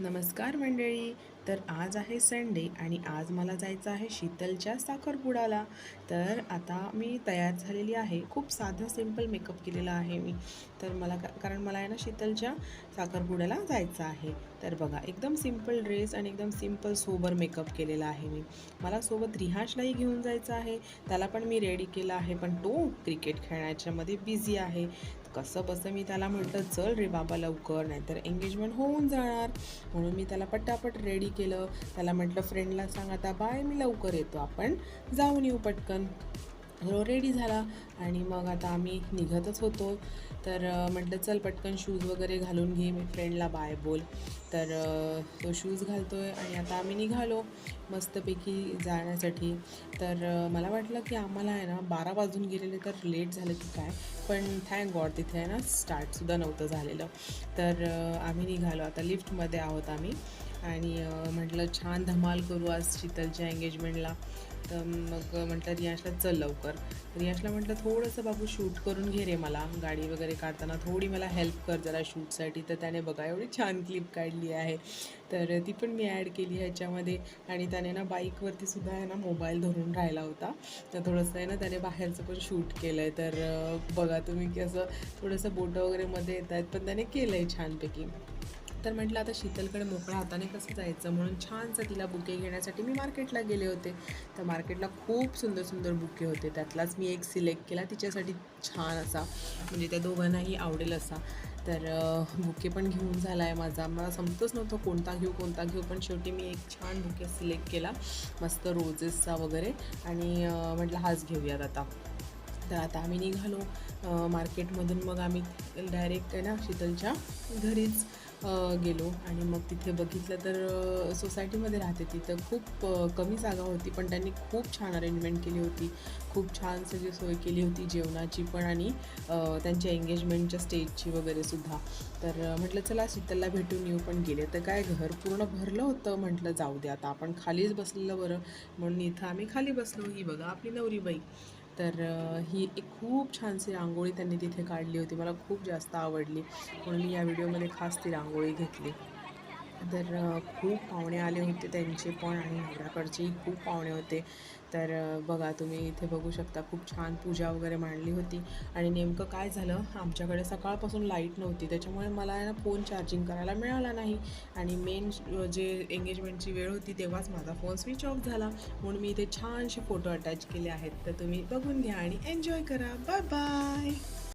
नमस्कार मंडळी तर आज आहे संडे आणि आज मला जायचं आहे शीतलच्या साखरपुड्याला तर आता मी तयार झालेली आहे. खूप साधा सिंपल मेकअप केलेला आहे मी. तर मला का कारण मला आहे ना शीतलच्या साखरपुड्याला जायचं आहे. तर बघा एकदम सिंपल ड्रेस आणि एकदम सिंपल सोबर मेकअप केलेला आहे मी. मला सोबत रिहाशलाही घेऊन जायचं आहे. त्याला पण मी रेडी केलं आहे पण तो क्रिकेट खेळण्याच्यामध्ये बिझी आहे. कसं बसं मी त्याला म्हटलं चल रे बाबा लवकर नाहीतर एंगेजमेंट होऊन जाणार. म्हणून मी त्याला पटापट रेडी केलं. त्याला म्हटलं फ्रेंडला सांग आता बाय मी लवकर येतो. आपण जाऊन येऊ पटकन. हो, तो रेडी झाला. आणि मग आता आम्ही निघतच होतो. तर म्हटलं चल पटकन शूज वगैरे घालून घे मी फ्रेंडला बाय बोल. तर तो शूज घालतो आहे आणि आता आम्ही निघालो मस्तपैकी जाण्यासाठी. तर मला वाटलं की आम्हाला आहे ना बारा वाजून गेलेले तर लेट झालं की काय? पण थँक गॉड तिथे आहे ना स्टार्टसुद्धा नव्हतं झालेलं. तर आम्ही निघालो. आता लिफ्टमध्ये आहोत आम्ही. आणि म्हटलं छान धमाल करू आज शीतलच्या एंगेजमेंटला तर मग म्हटलं रियाशला चल लवकर. रियाशला म्हटलं थोडंसं बाबू शूट करून घे रे मला गाडी वगैरे काढताना थोडी मला हेल्प कर जरा शूटसाठी. तर त्याने बघा एवढी छान क्लिप काढली आहे. तर ती पण मी ॲड केली ह्याच्यामध्ये. आणि त्याने ना बाईकवरती सुद्धा आहे ना मोबाईल धरून राहिला होता. तर थोडंसं आहे ना त्याने बाहेरचं पण शूट केलं आहे तर बघा तुम्ही की असं थोडंसं बोटं वगैरे मध्ये येत आहेत पण त्याने केलं आहे छानपैकी. तर म्हटलं आता शीतलकडे मोकळ्या हाताने कसं जायचं? म्हणून छानसं तिला बुके घेण्यासाठी मी मार्केटला गेले होते. तर मार्केटला खूप सुंदर सुंदर बुके होते. त्यातलाच मी एक सिलेक्ट केला. तिच्यासाठी छान असा म्हणजे त्या दोघांनाही आवडेल असा. तर बुके पण घेऊन झाला आहे माझा. मला समजतच नव्हतं कोणता घेऊ कोणता घेऊ. पण शेवटी मी एक छान बुके सिलेक्ट केला. मस्त रोजेसचा वगैरे. आणि म्हटलं हाच घेऊयात आता. तर आता आम्ही निघालो मार्केटमधून. मग आम्ही डायरेक्ट आहे ना शीतलच्या घरीच गेलो आणि मग तिथे बघितलं तर सोसायटीमध्ये राहते तिथं खूप कमी जागा होती पण त्यांनी खूप छान अरेंजमेंट केली होती. खूप छान सगळी सोय केली होती जेवणाची पण आणि त्यांच्या एंगेजमेंटच्या स्टेजची वगैरे सुद्धा. तर म्हटलं चला शीतलला भेटून येऊ पण गेले. तर काय घर पूर्ण भरलं होतं म्हटलं जाऊ दे आता आपण खालीच बसलेलं बरं. म्हणून इथं आम्ही खाली बसलो. ही बघा आपली नवरीबाई तर ही एक खूप छानशी रांगोळी त्यांनी तिथे काढली होती. मला खूप जास्त आवडली. म्हणून मी या व्हिडिओमध्ये खास ती रांगोळी घेतली. तर खूप पाहुणे आले होते त्यांचे पण आणि नवऱ्याकडचेही खूप पाहुणे होते. तर बघा तुम्ही इथे बघू शकता खूप छान पूजा वगैरे मांडली होती. आणि नेमकं काय झालं? आमच्याकडे सकाळपासून लाइट नव्हती. त्याच्यामुळे मला ना फोन चार्जिंग करायला मिळाला नाही. आणि मेन जे एंगेजमेंटची वेळ होती तेव्हाच माझा फोन स्विच ऑफ झाला. म्हणून मी इथे छानसे फोटो अटॅच केले आहेत. तर तुम्ही बघून घ्या आणि एन्जॉय करा. Bye bye.